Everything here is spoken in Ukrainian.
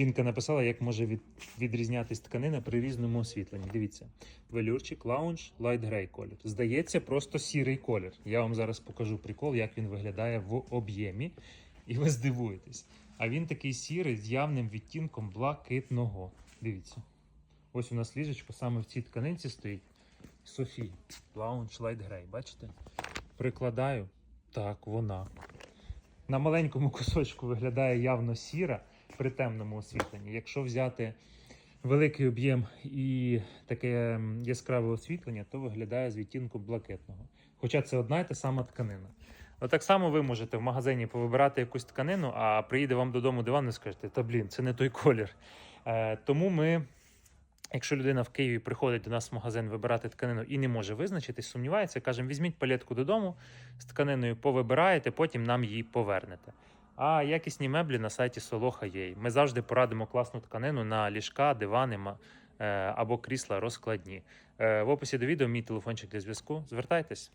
Жінка написала, як може від, відрізнятись тканина при різному освітленні. Дивіться, велюрчик, лаунж, лайт грей колір. Здається, просто сірий колір. Я вам зараз покажу прикол, як він виглядає в об'ємі, і ви здивуєтесь. А він такий сірий з явним відтінком блакитного. Дивіться. Ось у нас ліжечко саме в цій тканинці стоїть. Софі, лаунж, лайт грей. Бачите? Прикладаю. Так, вона. На маленькому кусочку виглядає явно сіра при темному освітленні. Якщо взяти великий об'єм і таке яскраве освітлення, то виглядає з відтінком блакитного. Хоча це одна і та сама тканина. Отак само ви можете в магазині повибирати якусь тканину, а приїде вам додому диван і скажете, та блін, це не той колір. Е, тому ми. Якщо людина в Києві приходить до нас в магазин вибирати тканину і не може визначитись, сумнівається, кажемо, візьміть палетку додому з тканиною, повибираєте, потім нам її повернете. А якісні меблі на сайті є. Ми завжди порадимо класну тканину на ліжка, дивани е, або крісла розкладні. Е, В описі до відео мій телефончик для зв'язку. Звертайтесь.